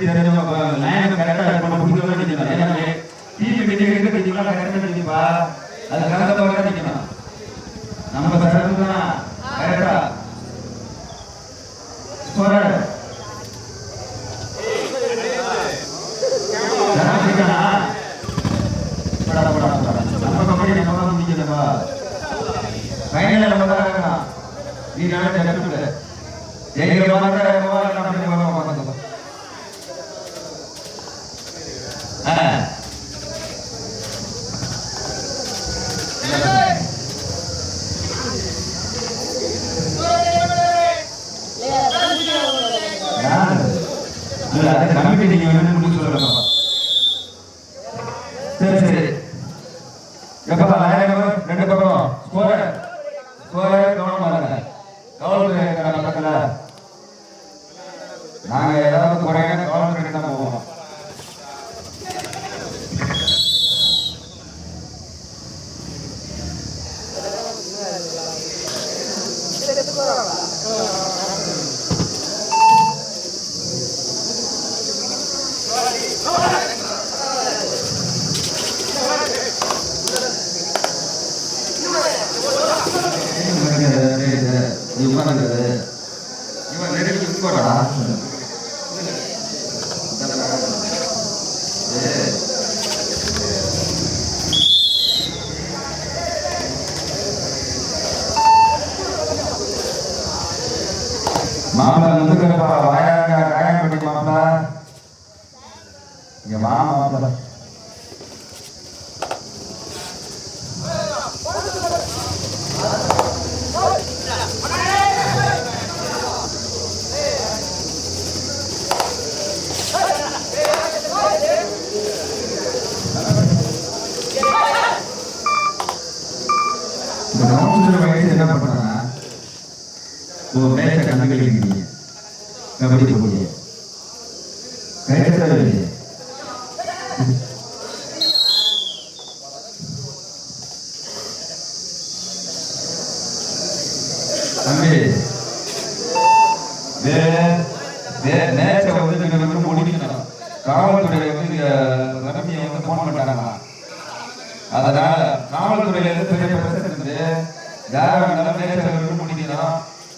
தெரிஞ்சு லைன் கரெக்டாக இருக்கணும் பிடிக்கணும் நினைக்கலாம் ஏன்னா டிவி கிட்ட நம்ம தான் கரெக்டா ஸ்கோரர் நீ நான் ஜெயிக்கிறோம் കിട്ടിക്കാനും இங்கே வாங்க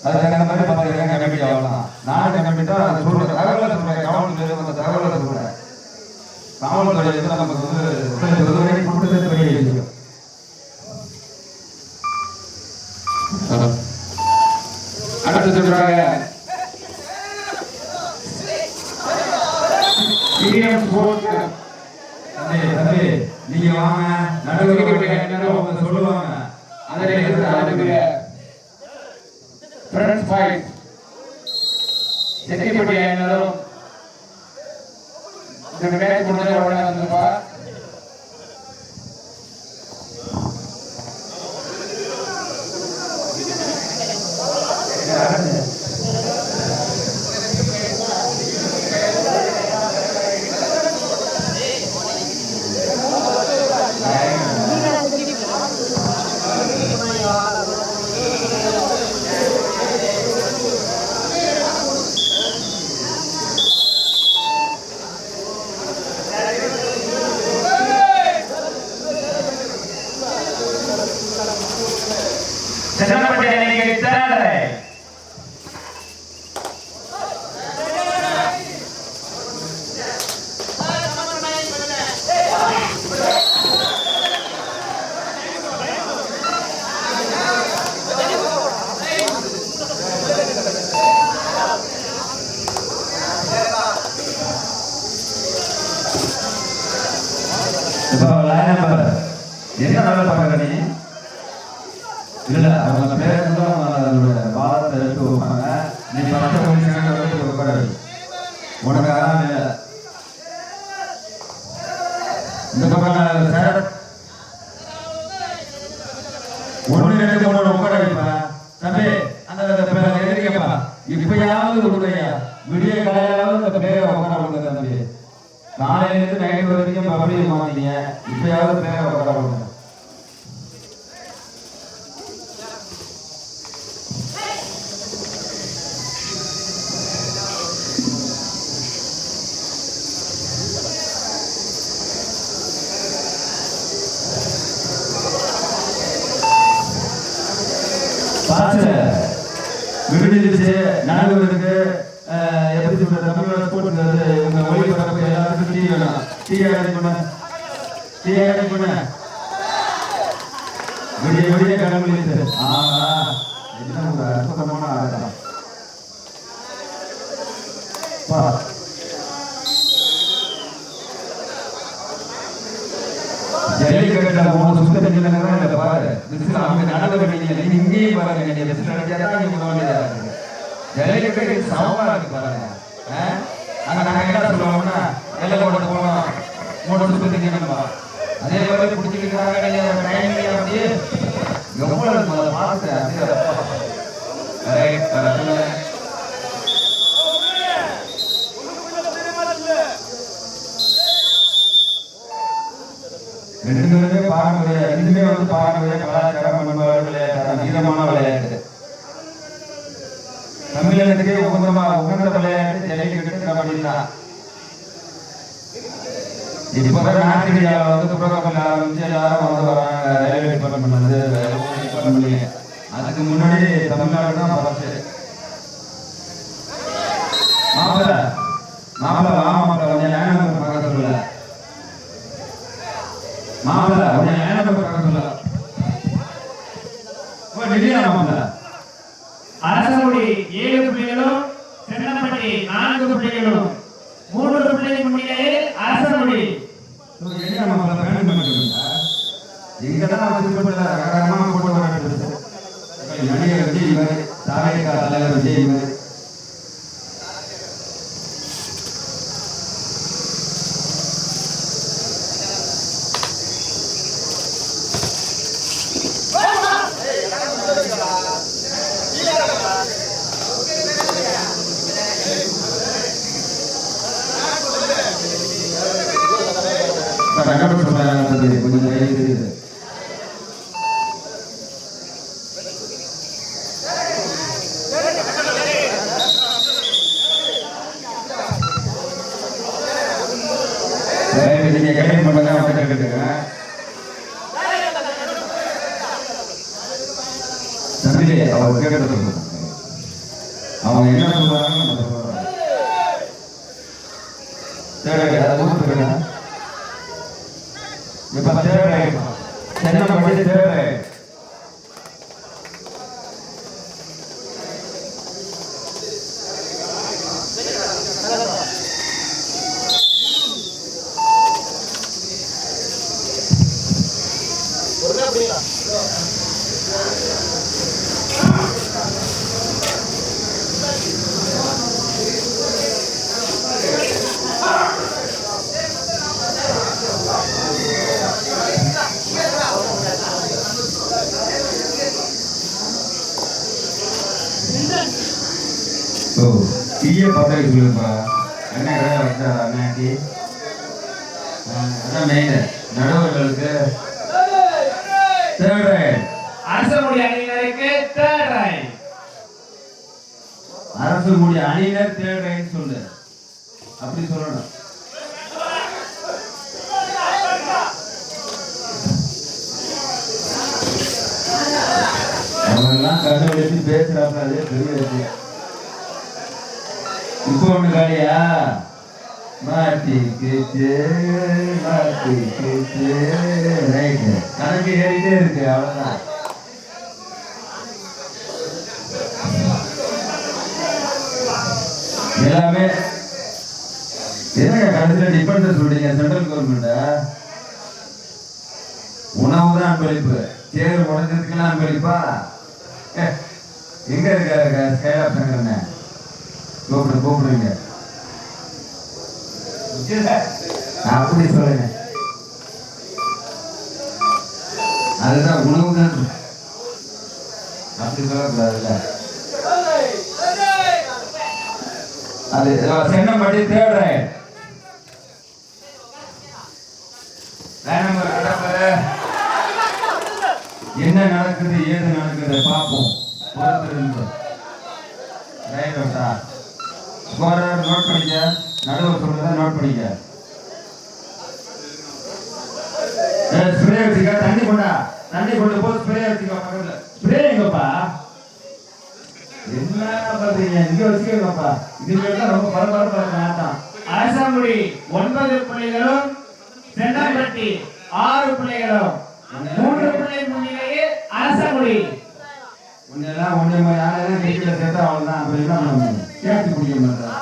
Gracias. கொடுப்பாங்க நீ பணத்தை கொஞ்சம் கொடுக்கக்கூடாது உனக்காக டீ விடிய விடிய கடவுளித்து ஆஹா. என்ன ஒரு அற்புதமான ஆட்டம் ஜல்லிக்கட்டுல மூணு பாரு. அவங்க நடவு கட்டிங்க இங்கேயும் பாருங்க. நீங்க விசில் அடிச்சா இங்க போக ஜல்லிக்கட்டு சமமா இருக்கு பாருங்க. ஆஹ் அங்க நாங்க என்ன சொல்லுவோம்னா எல்லாம் போட்டு போனோம். மூணு சுத்தம் இல்லைன்னா அதே மாதிரி பிடிச்சிருக்காங்க நீங்க அப்படியே எவ்வளவு பார்த்து பாரம்பரிய ரெண்டுமே வந்து பாரம்பரிய கலாச்சாரம் பண்பாடு விளையாட்டு வீரமான விளையாட்டு. தமிழகத்துக்கே உகந்தமா உகந்த விளையாட்டு ஜல்லிக்கட்டு கபடி தான். இப்பதான் வந்து புரோகிராம் ஆரம்பிச்சு எல்லாரும் வந்து வராங்க. ரயில்வே டிபார்ட்மெண்ட் வந்து டிபார்ட்மெண்ட் அதுக்கு முன்னாடி தமிழ்நாடு தான் பரச்சு மாப்பிள்ள மாப்பிள்ள மாப்பிள்ள பார்க்க சொல்லல மாப்பிள்ள உன்னை பார்க்க சொல்ல. ஓ நிதியா மாப்பிள்ள ஏழு பிள்ளைகளும் சென்னப்பட்டி நான்கு பிள்ளைகளும். மூன்று புள்ளிகள் முன்னிலையில் அரசமுடி ஓ என்ன தான் போட்டு நடிகர் விஜய் தலைவர் விஜய் இவர் ரெக்கார்ட் சொல்றாங்க கொஞ்சம் கையில் தெரியுது சரி, நீங்க கையில் பண்ணுங்க அவங்க கேட்டுக்கங்க தம்பி அவர் கேட்டது அவங்க என்ன சொல்றாங்க நம்ம சொல்றோம் சரி அது ஊத்துறேன் இப்ப தேவை சென்னை படி தேவை ஓ டீயே பதவி சொல்லுப்பா என்ன கடை வச்சா ஆ, அதான் மெயின் நடுவர்களுக்கு தேர்ட் ரைட் அரசமுடி அணியினருக்கு தேர்ட் ரைட் அரசு அணியினர் தேர்ட் ரைட் சொல்லு. அப்படி சொல்லணும். அவங்கெல்லாம் கண்டுபிடிச்சு பேசுறாங்க அதே பெரிய விஷயம். இப்போ ஒண்ணு காலியா மாட்டி கிச்சு மாட்டி கிச்சு ரைட்டு கணக்கு ஏறிட்டே இருக்கு அவ்வளவுதான். எல்லாமே என்னங்க கடைசியில் டிபெண்ட் சொல்றீங்க? சென்ட்ரல் கவர்மெண்ட்டா உணவு தான் அன்பளிப்பு. தேர் உடஞ்சதுக்கெல்லாம் அன்பளிப்பா? ஏ, எங்க இருக்காரு ஸ்கைலாப் சங்கரண்ண? கூப்பிடு கூப்பிடுங்க அப்படி சொல்லுங்க அதுதான் உணவு தான் அப்படி சொல்லக்கூடாதுல்ல அது சென்னம்பட்டி தேடுறேன் என்ன நடக்குது ஏது நடக்குது பார்ப்போம் பொறுத்திருந்து ரைட் ஓட்டா ஸ்கோரர் நோட் பண்ணிக்க. நடுவர் சொல்றத நோட் பண்ணிக்க. ஸ்ப்ரே வச்சுக்க. தண்ணி கொண்டா. தண்ணி கொண்டு போ ஸ்ப்ரே வச்சுக்க பக்கத்துல. ஸ்ப்ரே எங்கப்பா? என்ன பாத்தீங்க இங்க வச்சுக்கோங்கப்பா. இதுல தான் ரொம்ப பரபரப்பா இருக்கு ஆட்டம் அரசங்குடி ஒன்பது பிள்ளைகளும் சென்னம்பட்டி ஆறு பிள்ளைகளும். மூன்று பிள்ளை முன்னிலையே அரசாங்குடி. அரசங்குடி முன்னெல்லாம் ஒண்ணு யாரெல்லாம் வீட்டுல சேர்த்தா அவ்வளவுதான். அப்புறம் என்ன பண்ண முடியும் கேட்டு பிடிக்க மாட்டேன்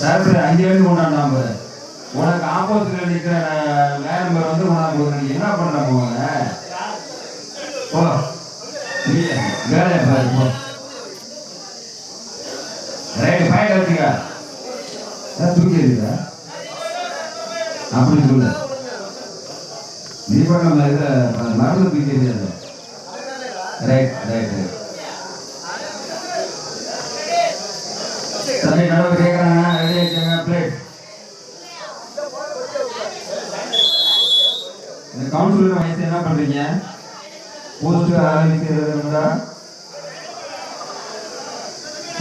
சார் அஞ்சு வரைக்கும் கொண்டாண்டாம உனக்கு ஆப்போசிட்ல நிக்கிற மேடம் வந்து உனக்கு ஒரு என்ன பண்ண போவாங்க ஓ நீ வேலையை பாரு போ. ரைட் ஃபைட் வச்சுக்க அதான் தூக்கி இருக்கா அப்படி சொல்லு. நீ பண்ண மாதிரி மருந்து தூக்கி எறியாது. ரைட் ரைட் ரைட் தம்பி நடுவு கேட்குறாங்க ரெடி பிளேட் இந்த கவுன்சிலர் வயசு என்ன பண்றீங்க? போஸ்ட்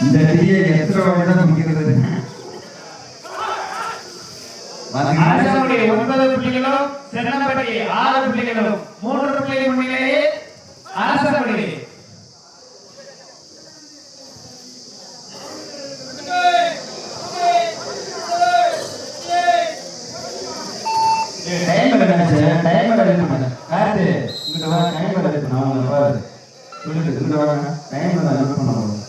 இந்த டியை எத்தனை வாட்டி முடிக்கிறது ஒன்பது புள்ளிகளும் சென்னம்பட்டி ஆறு புள்ளிகளும். மூன்று புள்ளி முன்னிலையே அரசங்குடி டைம் என்னாச்சு டைம் எடுத்து பண்ண காத்து இங்கிட்ட வா டைம் எடுத்து நான் உங்களை பாரு சொல்லிட்டு இங்கிட்ட வாங்க டைம் தான் நோட் பண்ண போதும்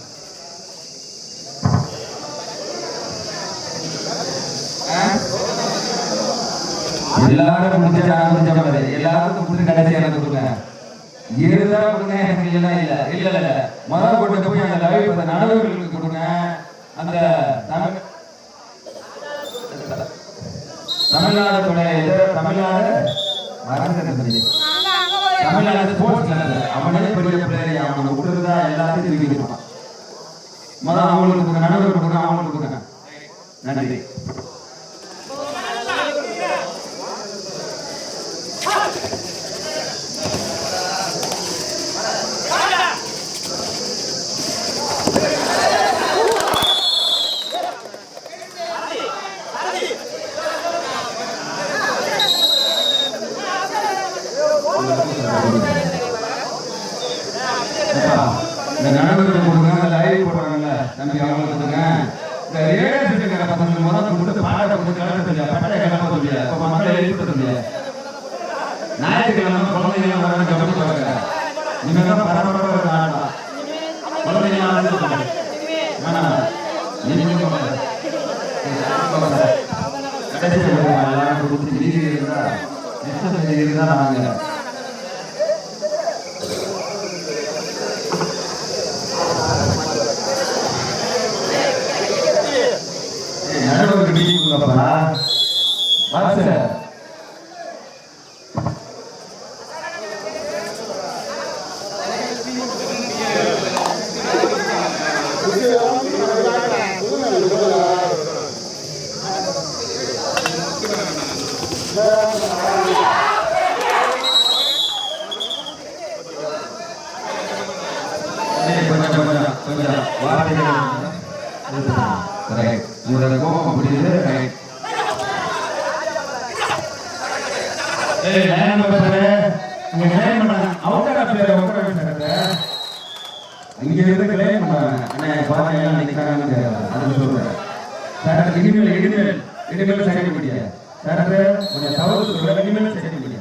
எல்லாரும் முடிஞ்ச நான் முடிஞ்ச மாதிரி எல்லாருக்கும் புட்டு கடைசி எனக்கு கொடுங்க இருந்தா கொடுங்க. எனக்கு இல்ல. இல்ல இல்ல முதல் கொண்டு போய் அந்த அந்த நடுவர்களுக்கு கொடுங்க. அந்த தமிழ்நாடு துணை தமிழ்நாடு மறந்துடுறது தமிழ்நாடு ஸ்போர்ட்ஸ் அவனே பெரிய பிளேயர் அவனை விட்டுருந்தா எல்லாத்தையும் திருப்பி முதல்ல அவங்களுக்கு கொடுங்க அவங்களுக்கு கொடுங்க. நன்றி அப்பா, இந்த நடுவருக்கு கொடுங்க அந்த லைவ் போடுறாங்கல்ல தம்பி அவங்களுக்கு கொடுங்க இந்த ரேடியோ ஸ்டேஷன் பசங்க முதல்ல கொடுத்து பாட்டை கொடுத்து கலக்க சொல்லியா பட்டை கலக்க சொல்லியா இப்போ மக்களை எழுப்ப சொல்லியா ஞாயிற்றுக்கிழமை குழந்தைங்க வர கவனிப்பாங்க நீங்க தான் பரபரப்பாக இருக்க ஆடலாம் குழந்தைங்க வந்து சொல்லுங்க வேணாம் நீங்க சொல்லுங்க கடைசி எல்லாரும் கொடுத்து மீதி இருந்தா நெக்ஸ்ட் இருந்தா நாங்க நடுவருக்கு மீட்டிங் வாசு கொஞ்சம் கொஞ்சம் கொஞ்சம் வார்த்தைகள் ரைட் உங்களோட கோபம் புரியுது ரைட் ஏய் லைன் நம்பர் இங்க கிளைம் பண்ணாங்க அவுட்டர் அப்ளேர் அவுட்டர் அப்ளேர் இங்க இருந்து கிளைம் பண்ணாங்க அண்ணா பாருங்க எல்லாம் நிக்கிறாங்கன்னு தெரியாது அது சொல்றேன் சார் இனிமேல் இனிமேல் இனிமேல் சைன் முடிய சார் கொஞ்சம் தவறு சொல்ற இனிமேல் சைன் முடிய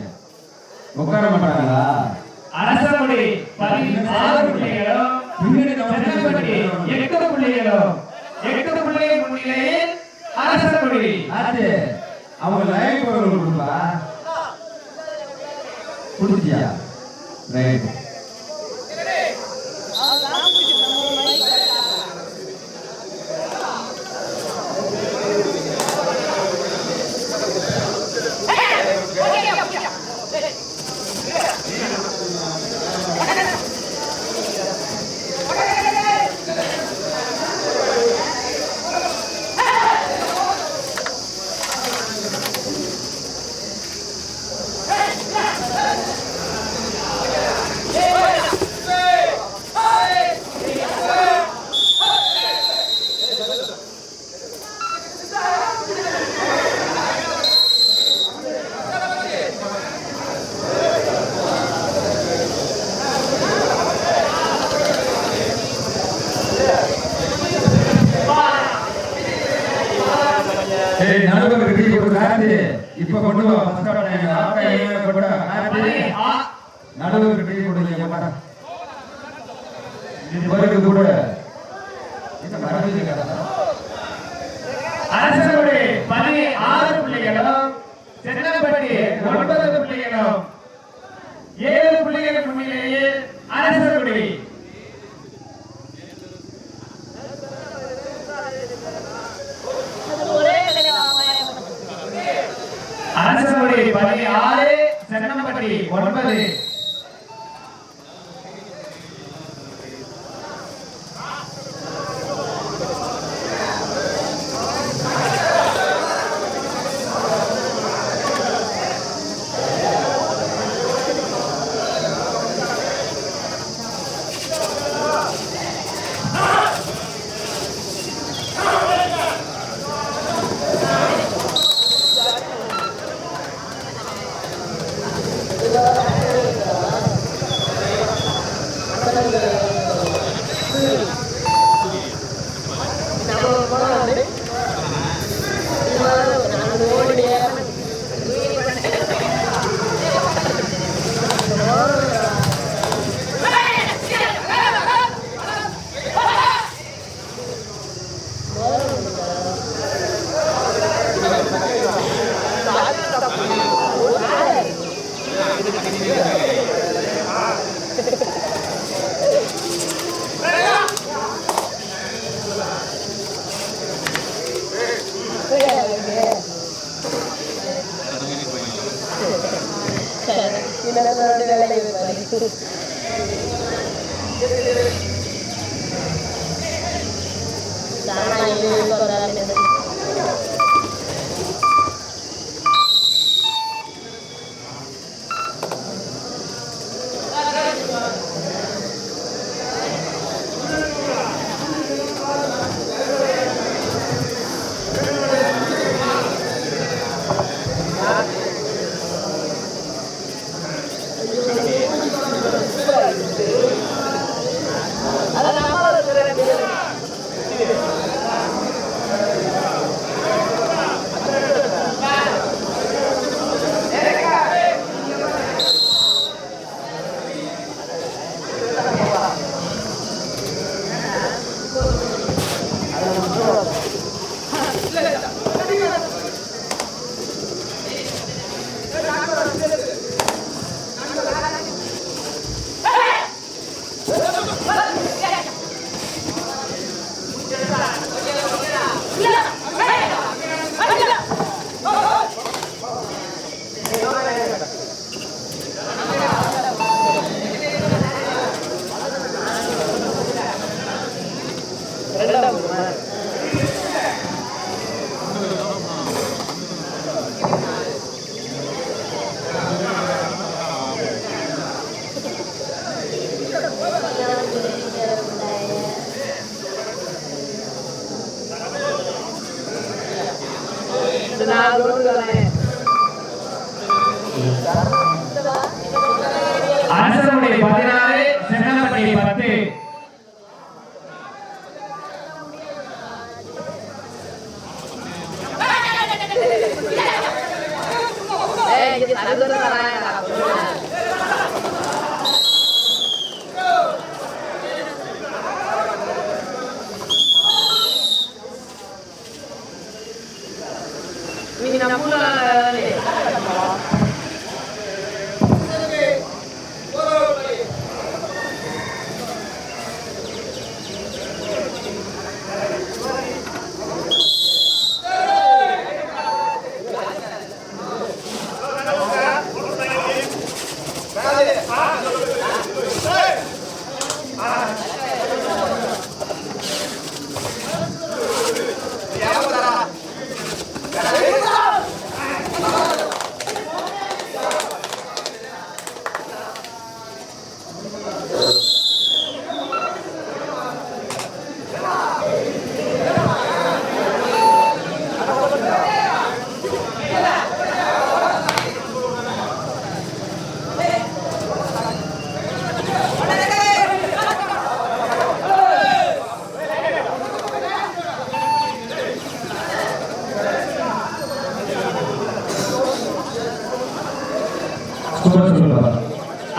உட்கார மாட்டாங்களா? பதினாறு புள்ளிகளும் எட்டு புள்ளிகளும் எட்டு அது அவங்க பொருள் கொடுப்பா ரைட்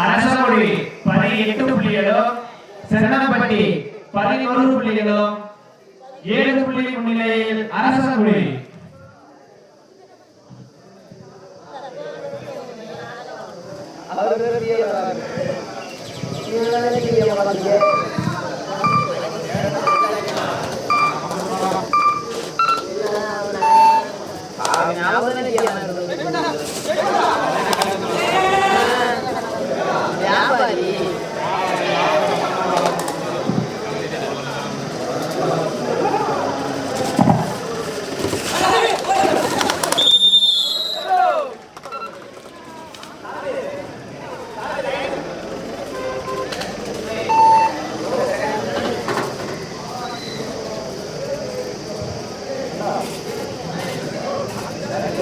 அரசகுடி பதினெட்டு புள்ளிகளும் சென்னப்பட்டி பதினோரு புள்ளிகளும் ஏழு புள்ளி முன்னிலையில் அரசகுடி ஞாபகம்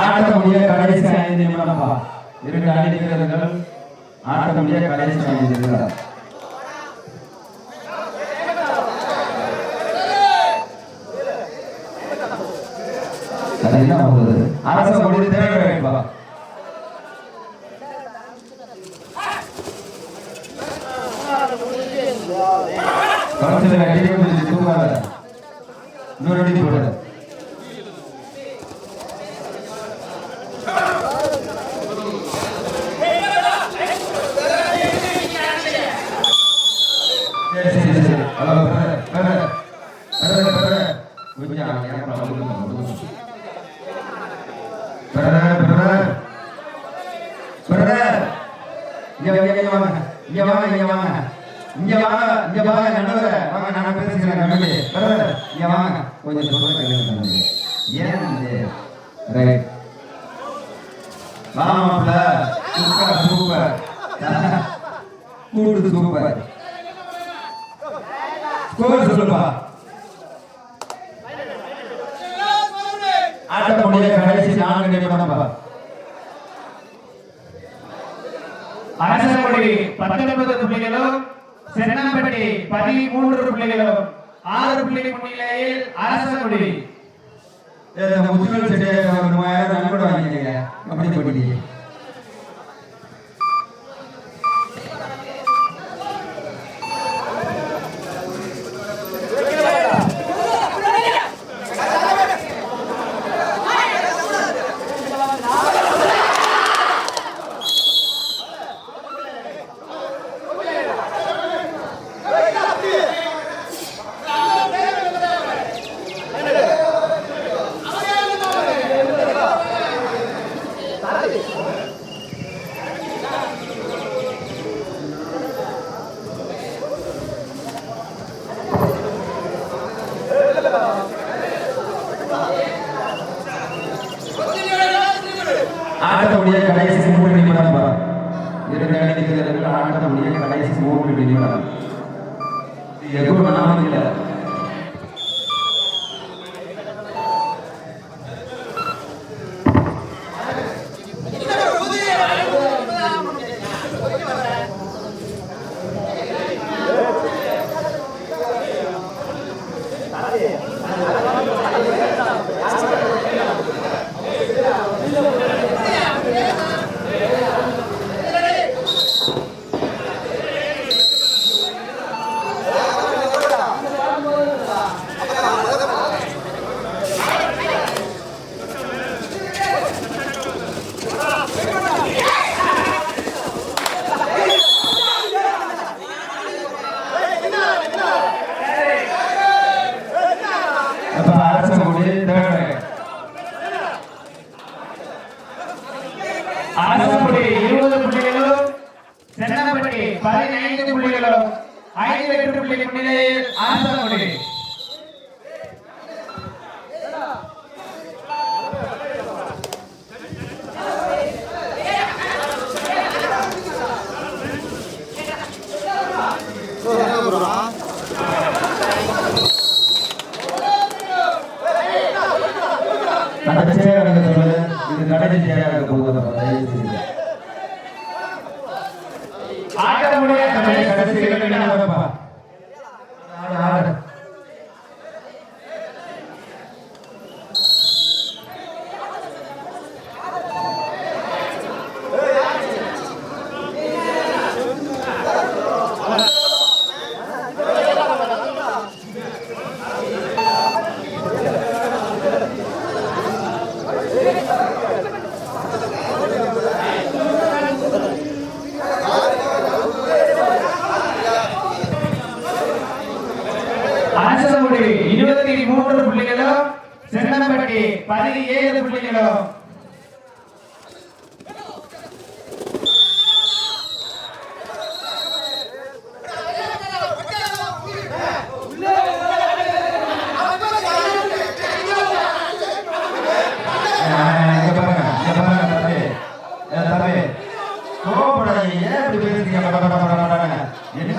ஆட்டமுடிய கடைசி ஐந்து நிமிடம்பா இரண்டு அணி வீரர்கள் ஆட்டமுடிய கடைசி ஐந்து நிமிடம் அது என்ன போகுது அரச மொழி தேவை வைப்பா கவுன்சிலர் அடி கொஞ்சம் தூங்காத இன்னொரு அடி போடு சரி சரி சரி hello brother brother brother brother கொஞ்சம் ஏன் பிரதர் பிரதர் பிரதர் இங்க வாங்க இங்க வாங்க. இங்க வாங்க இங்க வாங்க. இங்க வாங்க நடுவர. வாங்க நான் பேசுகிறேன் கமிட்டி பிரதர் கொஞ்சம் சொல்ல கேளுங்க ஏன் இது ரைட். வாமாப்ல சூப்பர் சூப்பர். கூடுது சூப்பர். ஸ்கோர் சொல்லுப்பா. ஆட்டமுடைய கடைசி நான்கு நிமிடம்பா அரசங்குடி பத்தொன்பது புள்ளிகளும் சென்னம்பட்டி பதிமூன்று புள்ளிகளும். ஆறு புள்ளி முன்னிலையில் அரசங்குடி இந்த முத்துவேல் செட்டியார் மூவாயிரம் நன்கொடை வாங்கிக்கங்க கபடி போட்டிக்கு ஆட்டமுடைய கடைசி மூன்று நிமிடம் பா இரண்டு அணி வீரர்கள் ஆட்டமுடைய கடைசி மூன்று நிமிடம் எதுவும் நாம இல்லை ஐந்து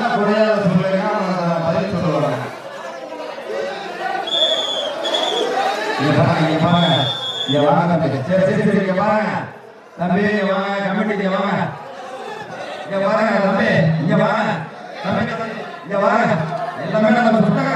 என்ன குறையாத சொல்லுங்க பதில் சொல்லுவாங்க இங்க பாருங்க இங்க பாருங்க இங்க வாங்க தம்பி சரி சரி சரி இங்க பாருங்க. தம்பி இங்க வாங்க கமிட்டி இங்க வாங்க இங்க பாருங்க தம்பி இங்க வாங்க தம்பி இங்க வாங்க எல்லாமே நம்ம சொந்தக்காரங்க